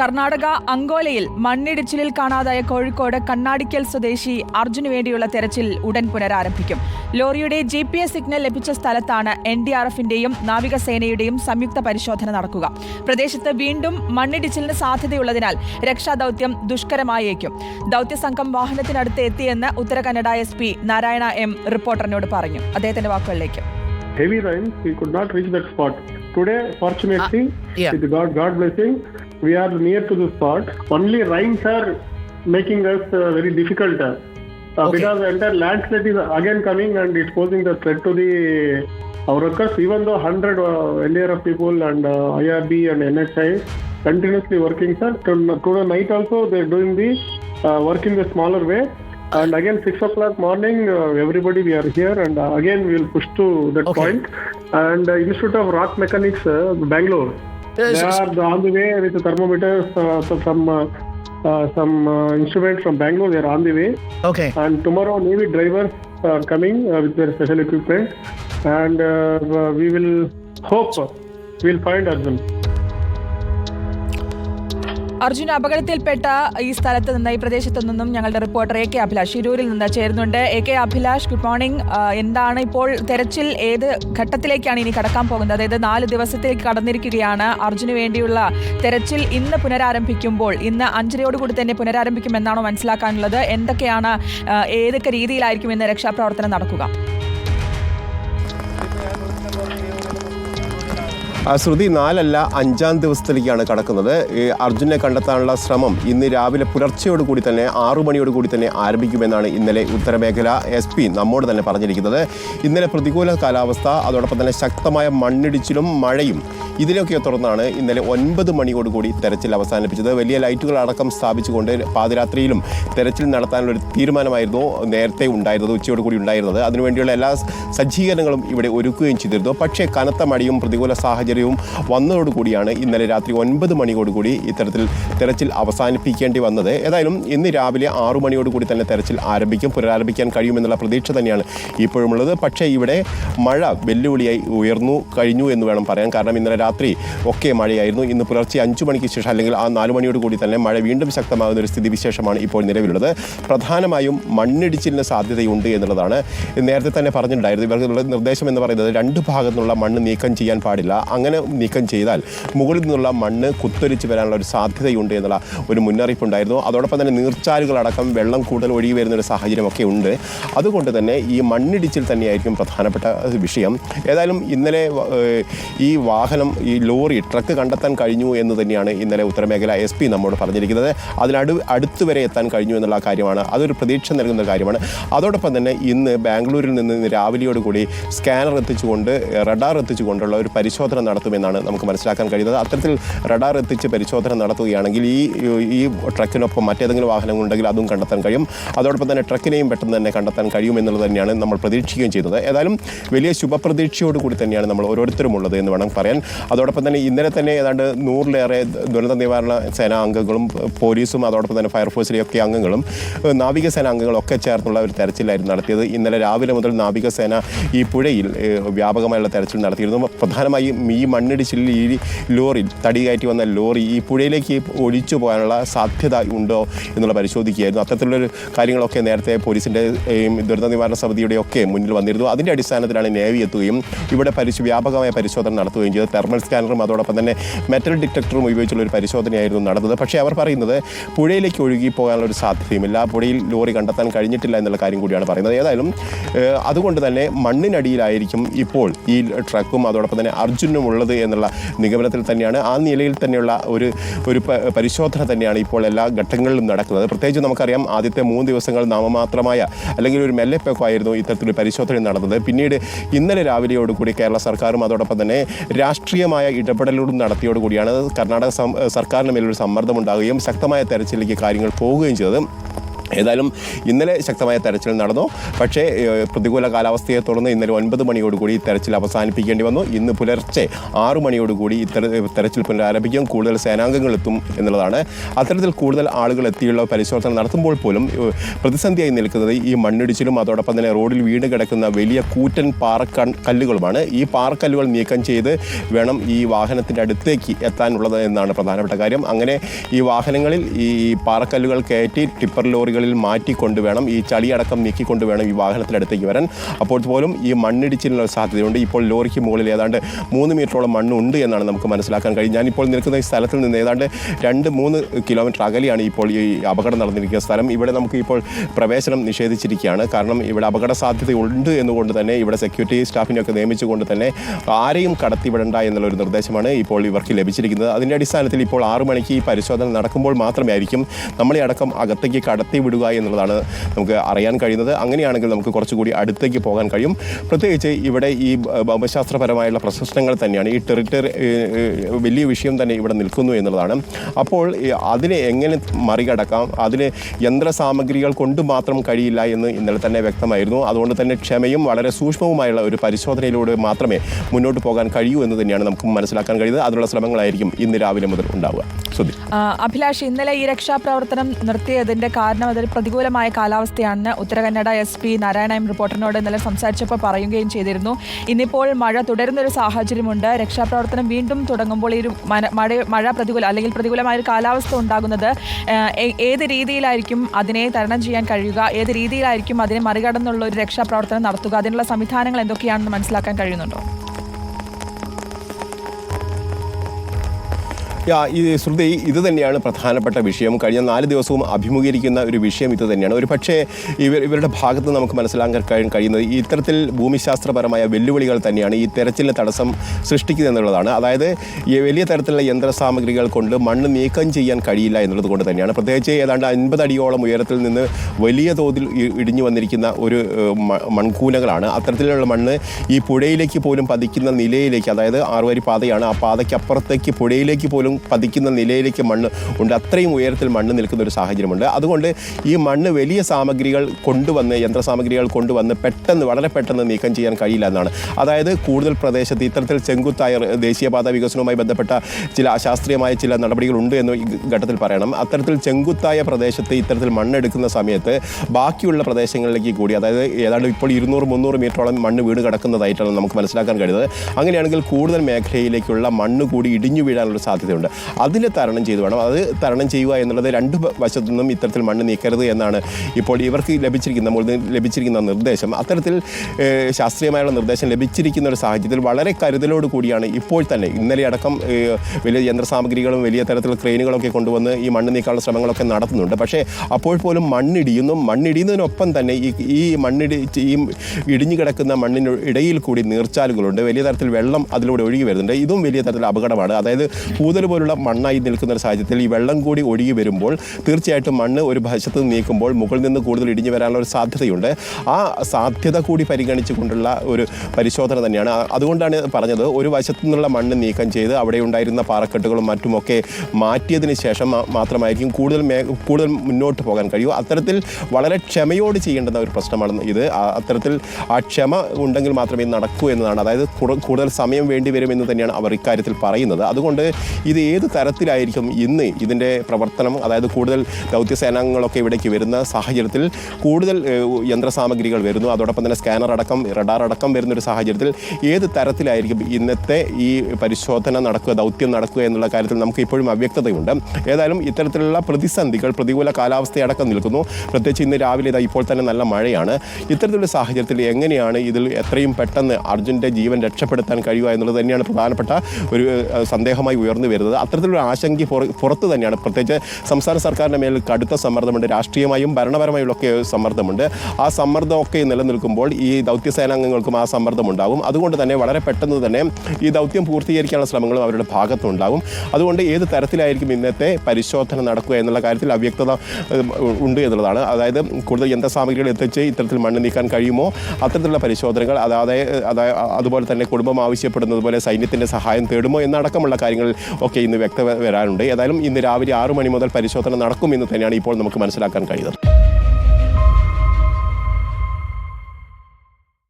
കർണാടക അങ്കോലയിൽ മണ്ണിടിച്ചിലിൽ കാണാതായ കോഴിക്കോട് കണ്ണാടിക്കൽ സ്വദേശി അർജുന് വേണ്ടിയുള്ള തെരച്ചിൽ ഉടൻ പുനരാരംഭിക്കും. ലോറിയുടെ ജി പി എസ് സിഗ്നൽ ലഭിച്ച സ്ഥലത്താണ് എൻ ഡി ആർ എഫിന്റെയും നാവികസേനയുടെയും സംയുക്ത പരിശോധന നടക്കുക. പ്രദേശത്ത് വീണ്ടും മണ്ണിടിച്ചിലിന് സാധ്യതയുള്ളതിനാൽ രക്ഷാദൌത്യം ദുഷ്കരമായേക്കും. ദൌത്യസംഘം വാഹനത്തിനടുത്ത് എത്തിയെന്ന് Uttara Kannada S P Narayana M റിപ്പോർട്ടറിനോട് പറഞ്ഞു. അദ്ദേഹത്തിന്റെ വാക്കുകളിലേക്ക്. Heavy rains, we could not reach that spot. Today, fortunately, uh, yeah. with God, God blessing, we are near to the spot. Only rains are making us uh, very difficult. Uh, Okay. Because the entire landslide is again coming and it's posing the threat to the our workers. Even though 100 uh, LARF people and uh, IRB and NHI continuously working, sir. Night also they're doing the uh, work in the smaller way. And again, six o'clock morning, uh, everybody we are here, and uh, again we will push to that Okay. point. And uh, Institute of Rock Mechanics, uh, Bangalore, they are on the way with the thermometers, uh, uh, uh, some uh, instruments from Bangalore. They are on the way, Okay. and tomorrow Navy drivers are coming uh, with their special equipment, and uh, we will hope we will find Arjun. Arjun അപകടത്തിൽപ്പെട്ട ഈ സ്ഥലത്ത് നിന്ന് ഈ പ്രദേശത്തു നിന്നും ഞങ്ങളുടെ reporter A K Abhilash ഇരൂരിൽ നിന്ന് ചേരുന്നുണ്ട്. A K Abhilash good morning എന്താണ് ഇപ്പോൾ തെരച്ചിൽ? ഏത് ഘട്ടത്തിലേക്കാണ് ഇനി കടക്കാൻ പോകുന്നത്? അതായത് നാല് ദിവസത്തേക്ക് കടന്നിരിക്കുകയാണ്. അർജുന് വേണ്ടിയുള്ള തെരച്ചിൽ ഇന്ന് പുനരാരംഭിക്കുമ്പോൾ ഇന്ന് അഞ്ചരയോടുകൂടി തന്നെ പുനരാരംഭിക്കുമെന്നാണോ മനസ്സിലാക്കാനുള്ളത്? എന്തൊക്കെയാണ് ഏതൊക്കെ രീതിയിലായിരിക്കും ഇന്ന് രക്ഷാപ്രവർത്തനം നടക്കുക? ശ്രുതി നാലല്ല അഞ്ചാം ദിവസത്തിലേക്കാണ് കടക്കുന്നത്. ഈ അർജുനെ കണ്ടെത്താനുള്ള ശ്രമം ഇന്ന് രാവിലെ പുലർച്ചയോടുകൂടി തന്നെ ആറു മണിയോടുകൂടി തന്നെ ആരംഭിക്കുമെന്നാണ് ഇന്നലെ ഉത്തരമേഖല എസ് പി നമ്മോട് തന്നെ പറഞ്ഞിരിക്കുന്നത്. ഇന്നലെ പ്രതികൂല കാലാവസ്ഥ അതോടൊപ്പം തന്നെ ശക്തമായ മണ്ണിടിച്ചിലും മഴയും ഇതിനൊക്കെ തുടർന്നാണ് ഇന്നലെ ഒൻപത് മണിയോടുകൂടി തെരച്ചിൽ അവസാനിപ്പിച്ചത്. വലിയ ലൈറ്റുകൾ അടക്കം സ്ഥാപിച്ചുകൊണ്ട് പാതിരാത്രിയിലും തെരച്ചിൽ നടത്താനുള്ള ഒരു തീരുമാനമായിരുന്നു നേരത്തെ ഉണ്ടായിരുന്നത് ഉച്ചയോടുകൂടി ഉണ്ടായിരുന്നത്. അതിനുവേണ്ടിയുള്ള എല്ലാ സജ്ജീകരണങ്ങളും ഇവിടെ ഒരുക്കുകയും ചെയ്തിരുന്നു. പക്ഷേ കനത്ത മഴയും പ്രതികൂല സാഹചര്യവും വന്നതോടുകൂടിയാണ് ഇന്നലെ രാത്രി ഒൻപത് മണിയോടുകൂടി ഇത്തരത്തിൽ തെരച്ചിൽ അവസാനിപ്പിക്കേണ്ടി വന്നത്. ഏതായാലും ഇന്ന് രാവിലെ ആറു മണിയോടുകൂടി തന്നെ തെരച്ചിൽ ആരംഭിക്കും പുനരാരംഭിക്കാൻ കഴിയുമെന്നുള്ള പ്രതീക്ഷ തന്നെയാണ് ഇപ്പോഴുമുള്ളത്. പക്ഷേ ഇവിടെ മഴ വെല്ലുവിളിയായി ഉയർന്നു കഴിഞ്ഞു എന്ന് വേണം പറയാൻ. കാരണം ഇന്നലെ രാത്രി ഒക്കെ മഴയായിരുന്നു. ഇന്ന് പുലർച്ചെ അഞ്ചു മണിക്ക് ശേഷം അല്ലെങ്കിൽ ആ നാല് മണിയോട് കൂടി തന്നെ മഴ വീണ്ടും ശക്തമാകുന്ന ഒരു സ്ഥിതിവിശേഷമാണ് ഇപ്പോൾ നിലവിലുള്ളത്. പ്രധാനമായും മണ്ണിടിച്ചിലിന് സാധ്യതയുണ്ട് എന്നുള്ളതാണ് നേരത്തെ തന്നെ പറഞ്ഞിട്ടുണ്ടായിരുന്നു. ഇവർക്കുള്ള നിർദ്ദേശം എന്ന് പറയുന്നത് രണ്ട് ഭാഗത്തുനിന്നുള്ള മണ്ണ് നീക്കം ചെയ്യാൻ പാടില്ല. അങ്ങനെ നീക്കം ചെയ്താൽ മുകളിൽ നിന്നുള്ള മണ്ണ് കുത്തൊലിച്ച് വരാനുള്ള ഒരു സാധ്യതയുണ്ട് എന്നുള്ള ഒരു മുന്നറിയിപ്പ് ഉണ്ടായിരുന്നു അതോടൊപ്പം തന്നെ നീർച്ചാലുകളടക്കം വെള്ളം കൂടുതൽ ഒഴുകി വരുന്ന ഒരു സാഹചര്യമൊക്കെ ഉണ്ട്. അതുകൊണ്ട് തന്നെ ഈ മണ്ണിടിച്ചിൽ തന്നെയായിരിക്കും പ്രധാനപ്പെട്ട വിഷയം. ഏതായാലും ഇന്നലെ ഈ വാഹനം ഈ ലോറി ട്രക്ക് കണ്ടെത്താൻ കഴിഞ്ഞു എന്ന് തന്നെയാണ് ഇന്നലെ ഉത്തരമേഖല എസ് പി നമ്മോട് പറഞ്ഞിരിക്കുന്നത്. അതിനടു അടുത്ത് വരെ എത്താൻ കഴിഞ്ഞു എന്നുള്ള കാര്യമാണ്. അതൊരു പ്രതീക്ഷ നൽകുന്ന കാര്യമാണ്. അതോടൊപ്പം തന്നെ ഇന്ന് ബാംഗ്ലൂരിൽ നിന്ന് രാവിലെയോടുകൂടി സ്കാനർ എത്തിച്ചുകൊണ്ട് റഡാർ എത്തിച്ചുകൊണ്ടുള്ള ഒരു പരിശോധന നടത്തുമെന്നാണ് നമുക്ക് മനസ്സിലാക്കാൻ കഴിയുന്നത്. അത്തരത്തിൽ റഡാർ എത്തിച്ച് പരിശോധന നടത്തുകയാണെങ്കിൽ ഈ ഈ ട്രക്കിനൊപ്പം മറ്റേതെങ്കിലും വാഹനങ്ങളുണ്ടെങ്കിൽ അതും കണ്ടെത്താൻ കഴിയും. അതോടൊപ്പം തന്നെ ട്രക്കിനെയും പെട്ടെന്ന് തന്നെ കണ്ടെത്താൻ കഴിയും എന്നുള്ളത് തന്നെയാണ് നമ്മൾ പ്രതീക്ഷിക്കുകയും ചെയ്തത് ഏതായാലും വലിയ ശുഭപ്രതീക്ഷയോട് കൂടി തന്നെയാണ് നമ്മൾ ഓരോരുത്തരും ഉള്ളത് എന്ന് വേണം പറയാൻ. അതോടൊപ്പം തന്നെ ഇന്നലെ തന്നെ ഏതാണ്ട് നൂറിലേറെ ദുരന്ത നിവാരണ സേനാ അംഗങ്ങളും പോലീസും അതോടൊപ്പം തന്നെ ഫയർഫോഴ്സിലെയൊക്കെ അംഗങ്ങളും നാവികസേന അംഗങ്ങളും ഒക്കെ ചേർന്നുള്ള ഒരു തെരച്ചിലായിരുന്നു നടത്തിയത്. ഇന്നലെ രാവിലെ മുതൽ നാവികസേന ഈ പുഴയിൽ വ്യാപകമായുള്ള തെരച്ചിൽ നടത്തിയിരുന്നു. പ്രധാനമായും ഈ മണ്ണിടിച്ചിലിൽ ഈ ലോറി തടി കയറ്റി വന്ന ലോറി ഈ പുഴയിലേക്ക് ഒഴിച്ചു പോകാനുള്ള സാധ്യത ഉണ്ടോ എന്നുള്ള പരിശോധിക്കുകയായിരുന്നു. അത്തരത്തിലുള്ളൊരു കാര്യങ്ങളൊക്കെ നേരത്തെ പോലീസിന്റെ ദുരന്ത നിവാരണ സമിതിയുടെ ഒക്കെ മുന്നിൽ വന്നിരുന്നു. അതിന്റെ അടിസ്ഥാനത്തിലാണ് നേവി എത്തുകയും ഇവിടെ പരിശു വ്യാപകമായ പരിശോധന നടത്തുകയും ചെയ്തത്. തെർമൽ സ്കാനറും അതോടൊപ്പം തന്നെ മെറ്റൽ ഡിറ്റക്ടറും ഉപയോഗിച്ചുള്ള ഒരു പരിശോധനയായിരുന്നു നടന്നത്. പക്ഷേ അവർ പറയുന്നത് പുഴയിലേക്ക് ഒഴുകി പോകാനുള്ള ഒരു സാധ്യതയുമില്ല. പുഴയിൽ ലോറി കണ്ടെത്താൻ കഴിഞ്ഞിട്ടില്ല എന്നുള്ള കാര്യം കൂടിയാണ് പറയുന്നത്. ഏതായാലും അതുകൊണ്ട് തന്നെ മണ്ണിനടിയിലായിരിക്കും ഇപ്പോൾ ഈ ട്രക്കും അതോടൊപ്പം തന്നെ അർജുനും ഉള്ളത് എന്നുള്ള നിഗമനത്തിൽ തന്നെയാണ്. ആ നിലയിൽ തന്നെയുള്ള ഒരു ഒരു പരിശോധന തന്നെയാണ് ഇപ്പോൾ എല്ലാ ഘട്ടങ്ങളിലും നടക്കുന്നത്. പ്രത്യേകിച്ച് നമുക്കറിയാം ആദ്യത്തെ മൂന്ന് ദിവസങ്ങൾ നാമമാത്രമായ അല്ലെങ്കിൽ ഒരു മെല്ലെപ്പൊക്കെയായിരുന്നു ഇത്തരത്തിലൊരു പരിശോധന നടന്നത്. പിന്നീട് ഇന്നലെ രാവിലെയോടുകൂടി കേരള സർക്കാരും അതോടൊപ്പം തന്നെ രാഷ്ട്രീയമായ ഇടപെടലുകളും നടത്തിയോടുകൂടിയാണ് കർണാടക സർക്കാരിന് മേലൊരു സമ്മർദ്ദം ഉണ്ടാകുകയും ശക്തമായ തെരച്ചിലേക്ക് കാര്യങ്ങൾ പോവുകയും ചെയ്തത്. ഏതായാലും ഇന്നലെ ശക്തമായ തെരച്ചിൽ നടന്നു. പക്ഷേ പ്രതികൂല കാലാവസ്ഥയെ തുടർന്ന് ഇന്നലെ ഒൻപത് മണിയോടുകൂടി തെരച്ചിൽ അവസാനിപ്പിക്കേണ്ടി വന്നു. ഇന്ന് പുലർച്ചെ ആറു മണിയോടുകൂടി ഈ തെര- തെരച്ചിൽ പുനരാരംഭിക്കും. കൂടുതൽ സേനാംഗങ്ങൾ എത്തും എന്നുള്ളതാണ്. അത്തരത്തിൽ കൂടുതൽ ആളുകൾ എത്തിയുള്ള പരിശോധന നടത്തുമ്പോൾ പോലും പ്രതിസന്ധിയായി നിൽക്കുന്നത് ഈ മണ്ണിടിച്ചിലും അതോടൊപ്പം തന്നെ റോഡിൽ വീണ് കിടക്കുന്ന വലിയ കൂറ്റൻ പാറക്ക കല്ലുകളുമാണ്. ഈ പാറക്കല്ലുകൾ നീക്കം ചെയ്ത് വേണം ഈ വാഹനത്തിന്റെ അടുത്തേക്ക് എത്താനുള്ളത് എന്നാണ് പ്രധാനപ്പെട്ട കാര്യം. അങ്ങനെ ഈ വാഹനങ്ങളിൽ ഈ പാറക്കല്ലുകൾ കയറ്റി ടിപ്പർ ലോറികളിൽ മാറ്റിക്കൊണ്ട് വേണം ഈ ചളിയടക്കം നീക്കിക്കൊണ്ട് വേണം ഈ വാഹനത്തിനടുത്തേക്ക് വരാൻ. അപ്പോൾ പോലും ഈ മണ്ണിടിച്ചിലിനുള്ള സാധ്യതയുണ്ട്. ഇപ്പോൾ ലോറിക്ക് മുകളിൽ ഏതാണ്ട് മൂന്ന് മീറ്ററോളം മണ്ണുണ്ട് എന്നാണ് നമുക്ക് മനസ്സിലാക്കാൻ കഴിയും. ഞാനിപ്പോൾ നിൽക്കുന്ന ഈ സ്ഥലത്തിൽ നിന്ന് ഏതാണ്ട് രണ്ട് മൂന്ന് കിലോമീറ്റർ അകലെയാണ് ഇപ്പോൾ ഈ അപകടം നടന്നിരിക്കുന്ന സ്ഥലം. ഇവിടെ നമുക്ക് ഇപ്പോൾ പ്രവേശനം നിഷേധിച്ചിരിക്കുകയാണ്. കാരണം ഇവിടെ അപകട സാധ്യതയുണ്ട് എന്നുകൊണ്ട് തന്നെ ഇവിടെ സെക്യൂരിറ്റി സ്റ്റാഫിനെയൊക്കെ നിയമിച്ചുകൊണ്ട് തന്നെ ആരെയും കടത്തിവിടണ്ട എന്നുള്ളൊരു നിർദ്ദേശമാണ് ഇപ്പോൾ ഇവർക്ക് ലഭിച്ചിരിക്കുന്നത്. അതിന്റെ അടിസ്ഥാനത്തിൽ ഇപ്പോൾ ആറു മണിക്ക് ഈ പരിശോധന നടക്കുമ്പോൾ മാത്രമായിരിക്കും നമ്മളെ അടക്കം അകത്തേക്ക് കടത്തി വിടുക എന്നുള്ളതാണ് നമുക്ക് അറിയാൻ കഴിയുന്നത്. അങ്ങനെയാണെങ്കിൽ നമുക്ക് കുറച്ചുകൂടി അടുത്തേക്ക് പോകാൻ കഴിയും. പ്രത്യേകിച്ച് ഇവിടെ ഈ ഭൗമശാസ്ത്രപരമായുള്ള പ്രശ്നങ്ങൾ തന്നെയാണ്. ഈ ടെറിട്ടറി വലിയ വിഷയം തന്നെ ഇവിടെ നിൽക്കുന്നു എന്നുള്ളതാണ്. അപ്പോൾ അതിനെ എങ്ങനെ മറികടക്കാം? അതിന് യന്ത്ര സാമഗ്രികൾ കൊണ്ട് മാത്രം കഴിയില്ല എന്ന് ഇന്നലെ തന്നെ വ്യക്തമായിരുന്നു. അതുകൊണ്ട് തന്നെ ക്ഷമയും വളരെ സൂക്ഷ്മവുമായുള്ള ഒരു പരിശോധനയിലൂടെ മാത്രമേ മുന്നോട്ട് പോകാൻ കഴിയൂ എന്ന് തന്നെയാണ് നമുക്ക് മനസ്സിലാക്കാൻ കഴിയുന്നത്. അതിനുള്ള ശ്രമങ്ങളായിരിക്കും ഇന്ന് രാവിലെ മുതൽ ഉണ്ടാവുക. അഭിലാഷ് ഇന്നലെ ഈ രക്ഷാപ്രവർത്തനം നിർത്തിയതിന്റെ കാരണം അതൊരു പ്രതികൂലമായ കാലാവസ്ഥയാണെന്ന് Uttara Kannada S P Narayana M റിപ്പോർട്ടറിനോട് ഇന്നലെ സംസാരിച്ചപ്പോൾ പറയുകയും ചെയ്തിരുന്നു. ഇന്നിപ്പോൾ മഴ തുടരുന്നൊരു സാഹചര്യമുണ്ട്. രക്ഷാപ്രവർത്തനം വീണ്ടും തുടങ്ങുമ്പോൾ ഈ ഒരു മഴ മഴ പ്രതികൂല അല്ലെങ്കിൽ പ്രതികൂലമായ ഒരു കാലാവസ്ഥ ഉണ്ടാകുന്നത് ഏത് രീതിയിലായിരിക്കും അതിനെ തരണം ചെയ്യാൻ കഴിയുക? ഏത് രീതിയിലായിരിക്കും അതിനെ മറികടന്നുള്ള ഒരു രക്ഷാപ്രവർത്തനം നടത്തുക? അതിനുള്ള സംവിധാനങ്ങൾ എന്തൊക്കെയാണെന്ന് മനസ്സിലാക്കാൻ കഴിയുന്നുണ്ടോ? യാ ഈ ശ്രുതി ഇത് തന്നെയാണ് പ്രധാനപ്പെട്ട വിഷയം. കഴിഞ്ഞ നാല് ദിവസവും അഭിമുഖീകരിക്കുന്ന ഒരു വിഷയം ഇത് തന്നെയാണ്. ഒരു പക്ഷേ ഇവർ ഇവരുടെ ഭാഗത്ത് നമുക്ക് മനസ്സിലാക്കാൻ കഴി- കഴിയുന്നത് ഇത്തരത്തിൽ ഭൂമിശാസ്ത്രപരമായ വെല്ലുവിളികൾ തന്നെയാണ് ഈ തെരച്ചിലിന് തടസ്സം സൃഷ്ടിക്കുന്നത് എന്നുള്ളതാണ്. അതായത് വലിയ തരത്തിലുള്ള യന്ത്രസാമഗ്രികൾ കൊണ്ട് മണ്ണ് നീക്കം ചെയ്യാൻ കഴിയില്ല എന്നുള്ളത് കൊണ്ട് തന്നെയാണ്. പ്രത്യേകിച്ച് ഏതാണ്ട് അൻപത് അടിയോളം ഉയരത്തിൽ നിന്ന് വലിയ തോതിൽ ഇടിഞ്ഞു വന്നിരിക്കുന്ന ഒരു മൺകൂനകളാണ്. അത്തരത്തിലുള്ള മണ്ണ് ഈ പുഴയിലേക്ക് പോലും പതിക്കുന്ന നിലയിലേക്ക് അതായത് ആറുവരി പാതയാണ് ആ പാതയ്ക്ക് അപ്പുറത്തേക്ക് പുഴയിലേക്ക് പോലും പതിക്കുന്ന നിലയിലേക്ക് മണ്ണ് ഉണ്ട്. അത്രയും ഉയരത്തിൽ മണ്ണ് നിൽക്കുന്ന ഒരു സാഹചര്യമുണ്ട്. അതുകൊണ്ട് ഈ മണ്ണ് വലിയ സാമഗ്രികൾ കൊണ്ടുവന്ന് യന്ത്രസാമഗ്രികൾ കൊണ്ടുവന്ന് പെട്ടെന്ന് വളരെ പെട്ടെന്ന് നീക്കം ചെയ്യാൻ കഴിയില്ല എന്നാണ്. അതായത് കൂടുതൽ പ്രദേശത്ത് ഇത്തരത്തിൽ ചെങ്കുത്തായ ദേശീയപാതാ ദേശീയപാത വികസനവുമായി ബന്ധപ്പെട്ട ചില അശാസ്ത്രീയമായ ചില നടപടികളുണ്ട് എന്ന് ഈ ഘട്ടത്തിൽ പറയണം. അത്തരത്തിൽ ചെങ്കുത്തായ പ്രദേശത്ത് ഇത്തരത്തിൽ മണ്ണെടുക്കുന്ന സമയത്ത് ബാക്കിയുള്ള പ്രദേശങ്ങളിലേക്ക് കൂടി അതായത് ഏതാണ്ട് ഇപ്പോൾ ഇരുന്നൂറ് മുന്നൂറ് മീറ്ററോളം മണ്ണ് വീട് കിടക്കുന്നതായിട്ടാണ് നമുക്ക് മനസ്സിലാക്കാൻ കഴിയുന്നത്. അങ്ങനെയാണെങ്കിൽ കൂടുതൽ മേഖലയിലേക്കുള്ള മണ്ണ് കൂടി ഇടിഞ്ഞു വീഴാനുള്ള സാധ്യതയുണ്ട്. അതിനെ തരണം ചെയ്തു വേണം. അത് തരണം ചെയ്യുക എന്നുള്ളത് രണ്ട് വശത്തു നിന്നും ഇത്തരത്തിൽ മണ്ണ് നീക്കരുത് എന്നാണ് ഇപ്പോൾ ഇവർക്ക് ലഭിച്ചിരിക്കുന്ന നമ്മൾ ലഭിച്ചിരിക്കുന്ന നിർദ്ദേശം. അത്തരത്തിൽ ശാസ്ത്രീയമായുള്ള നിർദ്ദേശം ലഭിച്ചിരിക്കുന്ന ഒരു സാഹചര്യത്തിൽ വളരെ കരുതലോട് കൂടിയാണ് ഇപ്പോൾ തന്നെ ഇന്നലെ അടക്കം വലിയ യന്ത്രസാമഗ്രികളും വലിയ തരത്തിലുള്ള ക്രെയിനുകളൊക്കെ കൊണ്ടുവന്ന് ഈ മണ്ണ് നീക്കാനുള്ള ശ്രമങ്ങളൊക്കെ നടത്തുന്നുണ്ട്. പക്ഷേ അപ്പോൾ പോലും മണ്ണിടിയുന്നു. മണ്ണിടിയുന്നതിനൊപ്പം തന്നെ ഈ ഈ മണ്ണിടി ഈ ഇടിഞ്ഞു കിടക്കുന്ന മണ്ണിന് ഇടയിൽ കൂടി നീർച്ചാലുകളുണ്ട്. വലിയ തരത്തിൽ വെള്ളം അതിലൂടെ ഒഴുകി വരുന്നുണ്ട്. ഇതും വലിയ തരത്തിൽ അപകടമാണ്. അതായത് കൂതൽ പോലുള്ള മണ്ണായി നിൽക്കുന്ന ഒരു സാഹചര്യത്തിൽ ഈ വെള്ളം കൂടി ഒഴുകി വരുമ്പോൾ തീർച്ചയായിട്ടും മണ്ണ് ഒരു വശത്ത് നിന്ന് നീക്കുമ്പോൾ മുകളിൽ നിന്ന് കൂടുതൽ ഇടിഞ്ഞു വരാനുള്ള ഒരു സാധ്യതയുണ്ട്. ആ സാധ്യത കൂടി പരിഗണിച്ചുകൊണ്ടുള്ള ഒരു പരിശോധന തന്നെയാണ്. അതുകൊണ്ടാണ് പറഞ്ഞത് ഒരു വശത്തു നിന്നുള്ള മണ്ണ് നീക്കം ചെയ്ത് അവിടെ ഉണ്ടായിരുന്ന പാറക്കെട്ടുകളും മറ്റുമൊക്കെ മാറ്റിയതിന് ശേഷം മാത്രമായിരിക്കും കൂടുതൽ കൂടുതൽ മുന്നോട്ട് പോകാൻ കഴിയൂ. അത്തരത്തിൽ വളരെ ക്ഷമയോട് ചെയ്യേണ്ടുന്ന ഒരു പ്രശ്നമാണ് ഇത്. അത്തരത്തിൽ ആ ക്ഷമ ഉണ്ടെങ്കിൽ മാത്രമേ നടക്കൂ എന്നതാണ്. അതായത് കൂടുതൽ സമയം വേണ്ടി വരും എന്ന് തന്നെയാണ് അവർ ഇക്കാര്യത്തിൽ പറയുന്നത്. അതുകൊണ്ട് ഇത് ഏത് തരത്തിലായിരിക്കും ഇന്ന് ഇതിന്റെ പ്രവർത്തനം? അതായത് കൂടുതൽ ദൗത്യസേനാംഗങ്ങളൊക്കെ ഇവിടേക്ക് വരുന്ന സാഹചര്യത്തിൽ കൂടുതൽ യന്ത്രസാമഗ്രികൾ വരുന്നു. അതോടൊപ്പം തന്നെ സ്കാനർ അടക്കം റഡാർ അടക്കം വരുന്ന ഒരു സാഹചര്യത്തിൽ ഏത് തരത്തിലായിരിക്കും ഇന്നത്തെ ഈ പരിശോധന നടക്കുക ദൗത്യം നടക്കുക എന്നുള്ള കാര്യത്തിൽ നമുക്ക് ഇപ്പോഴും അവ്യക്തതയുണ്ട്. ഏതായാലും ഇത്തരത്തിലുള്ള പ്രതിസന്ധികൾ പ്രതികൂല കാലാവസ്ഥയടക്കം നിൽക്കുന്നു. പ്രത്യേകിച്ച് ഇന്ന് രാവിലെ ഇതാ ഇപ്പോൾ തന്നെ നല്ല മഴയാണ്. ഇത്തരത്തിലുള്ള സാഹചര്യത്തിൽ എങ്ങനെയാണ് ഇതിൽ എത്രയും പെട്ടെന്ന് അർജുന്റെ ജീവൻ രക്ഷപ്പെടുത്താൻ കഴിയുക എന്നുള്ളത് തന്നെയാണ് പ്രധാനപ്പെട്ട ഒരു സന്ദേഹമായി ഉയർന്നു വരുന്നത്. അത്തരത്തിലുള്ള ആശങ്ക പുറ- പുറത്ത് തന്നെയാണ്. പ്രത്യേകിച്ച് സംസ്ഥാന സർക്കാരിന്റെ മേൽ കടുത്ത സമ്മർദ്ദമുണ്ട്. രാഷ്ട്രീയമായും ഭരണപരമായുമൊക്കെ സമ്മർദ്ദമുണ്ട്. ആ സമ്മർദ്ദമൊക്കെ നിലനിൽക്കുമ്പോൾ ഈ ദൗത്യസേനാംഗങ്ങൾക്കും ആ സമ്മർദ്ദം ഉണ്ടാകും അതുകൊണ്ട് തന്നെ വളരെ പെട്ടെന്ന് തന്നെ ഈ ദൗത്യം പൂർത്തീകരിക്കാനുള്ള ശ്രമങ്ങളും അവരുടെ ഭാഗത്തുണ്ടാകും. അതുകൊണ്ട് ഏത് തരത്തിലായിരിക്കും ഇന്നത്തെ പരിശോധന നടക്കുക എന്നുള്ള കാര്യത്തിൽ അവ്യക്തത ഉണ്ട് എന്നുള്ളതാണ്. അതായത് കൂടുതൽ യന്ത്രസാമഗ്രികൾ എത്തിച്ച് ഇത്തരത്തിൽ മണ്ണ് നീക്കാൻ കഴിയുമോ? അത്തരത്തിലുള്ള പരിശോധനകൾ അതായത് അതുപോലെ തന്നെ കുടുംബം ആവശ്യപ്പെടുന്നത് പോലെ സൈന്യത്തിന്റെ സഹായം തേടുമോ? എന്നടക്കമുള്ള കാര്യങ്ങൾ ഒക്കെ ഇന്ന് വ്യക്തത വരാനുണ്ട് ഏതായാലും ഇന്ന് രാവിലെ ആറു മണി മുതൽ പരിശോധന നടക്കുമെന്ന് തന്നെയാണ് ഇപ്പോൾ നമുക്ക് മനസ്സിലാക്കാൻ കഴിയുന്നത്.